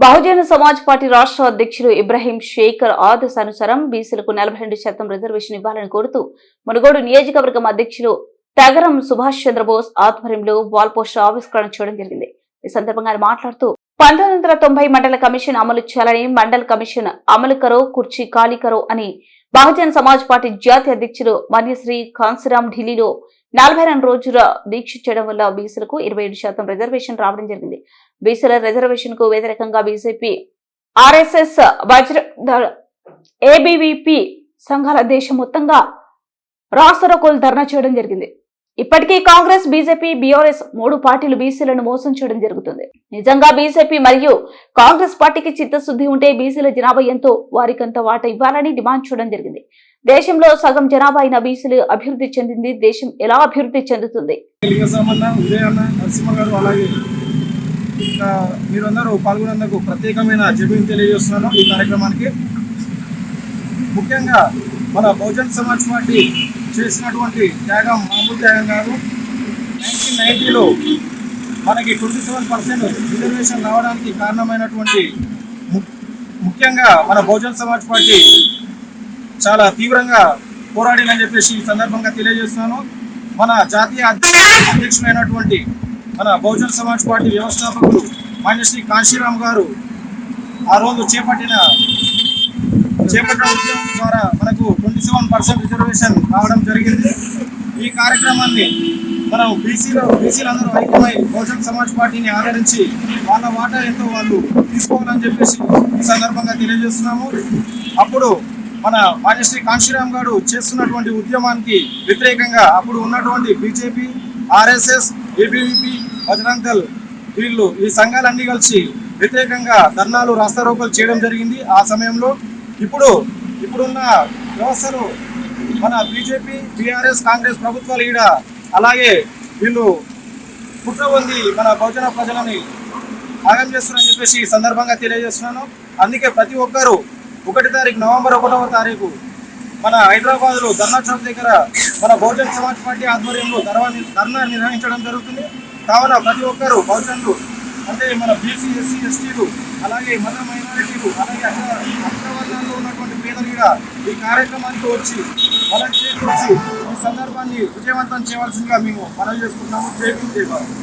Bahujan Samaj party రాష్ట్ర అధ్యక్షులు ఇబ్రహీం షేఖర్ ఆదేశానుసారం బీసీలకు నలభై రెండు శాతం రిజర్వేషన్ ఇవ్వాలని కోరుతూ మునుగోడు నియోజకవర్గం అధ్యక్షులు తగరం సుభాష్ చంద్రబోస్ ఆధ్వర్యంలో వాల్ పోస్టర్ ఆవిష్కరణ చేయడం జరిగింది. ఈ సందర్భంగా ఆయన మాట్లాడుతూ పంతొమ్మిది వందల తొంభై మండల కమిషన్ అమలు చేయాలని మండల కమిషన్ అమలు కరో కుర్చీ ఖాళీ కరో అని బహుజన సమాజ్ పార్టీ జాతీయ అధ్యక్షులు మన్యశ్రీ కాన్సిరామ్ ఢిల్లీలో నలభై రెండు రోజుల దీక్ష చేయడం వల్ల బీసీలకు ఇరవై ఏడు శాతం రిజర్వేషన్ రావడం జరిగింది. బీసీల రిజర్వేషన్కు వ్యతిరేకంగా బీజేపీ ఆర్ఎస్ఎస్ వజ్ర ఏబీవీపీ సంఘాల దేశం మొత్తంగా రాష్ట్రకోలు ధర్నా చేయడం జరిగింది. ఇప్పటికీ కాంగ్రెస్ బీజేపీ బీఆర్ఎస్ మూడు పార్టీలు బీసీలను మోసం చేయడం జరుగుతుంది. నిజంగా బీజేపీ మరియు కాంగ్రెస్ పార్టీకి చిత్తశుద్ధి ఉంటే బీసీల జనాభా ఎంతో వారికంత వాట ఇవ్వాలని డిమాండ్ చేయడం జరిగింది. దేశంలో సగం జనాభా అయిన బీసీలు అభివృద్ధి చెందింది. దేశం ఎలా అభివృద్ధి చెందుతుంది? మీరందరూ పాల్గొనేందుకు ప్రత్యేకమైన తెలియజేస్తున్నాను ఈ కార్యక్రమానికి. ముఖ్యంగా మన బహుజన్ సమాజ్ పార్టీ చేసినటువంటి త్యాగం మామూలు త్యాగం కాదు. నైన్టీన్ నైన్టీలో మనకి ట్వంటీ సెవెన్ పర్సెంట్ రిజర్వేషన్ రావడానికి కారణమైనటువంటి ము- ముఖ్యంగా మన బహుజన్ సమాజ్ పార్టీ చాలా తీవ్రంగా పోరాడిందని చెప్పేసి ఈ సందర్భంగా తెలియజేస్తున్నాను. మన జాతీయ అధ్యక్షులైనటువంటి మన బహుజన్ సమాజ్ పార్టీ వ్యవస్థాపకులు మాన్యశ్రీ కాంశీరామ్ గారు ఆ రోజు చేపట్టిన చేపట్టిన ఉద్యమం ద్వారా మనకు ట్వంటీ సెవెన్ పర్సెంట్ రిజర్వేషన్ రావడం జరిగింది. ఈ కార్యక్రమాన్ని మనం బీసీలో బీసీలందరూ ఐక్యమై బహుజన్ సమాజ్ పార్టీని ఆదరించి వాళ్ళ వాటా ఎంతో వాళ్ళు తీసుకోవాలని చెప్పేసి ఈ సందర్భంగా తెలియజేస్తున్నాము. అప్పుడు మన మాన్యశ్రీ కాంశీరామ్ గారు చేస్తున్నటువంటి ఉద్యమానికి వ్యతిరేకంగా అప్పుడు ఉన్నటువంటి BJP RSS ABVP Bajrang Dal వీళ్ళు ఈ సంఘాలన్నీ కలిసి వ్యతిరేకంగా ధర్నాలు రాస్తారోకలు చేయడం జరిగింది. ఆ సమయంలో ఇప్పుడు ఇప్పుడున్న వ్యవస్థలు మన బీజేపీ టీఆర్ఎస్ కాంగ్రెస్ ప్రభుత్వాలు ఈడ. అలాగే వీళ్ళు కుట్ర పొంది మన బహుజన ప్రజలని భాగం చేస్తున్నారని చెప్పేసి ఈ సందర్భంగా తెలియజేస్తున్నాను. అందుకే ప్రతి ఒక్కరూ ఒకటి తారీఖు నవంబర్ ఒకటవ తారీఖు మన హైదరాబాద్లో ధర్నా చౌక్ దగ్గర మన బహుజన్ సమాజ్ పార్టీ ఆధ్వర్యంలో ధర్నా ధర్నా నిర్వహించడం జరుగుతుంది. కావున ప్రతి ఒక్కరూ బహుజనులు అంటే మన బీసీ ఎస్సీ ఎస్టీలు అలాగే మన మైనారిటీలు అలాగే అక్కడ ఉన్నటువంటి ఈ కార్యక్రమానికి వచ్చి మనం చేకూర్చి ఈ సందర్భాన్ని విజయవంతం చేయవలసిందిగా మేము మనవి చేసుకుంటున్నాము. జై భీమ్, జై భారత్.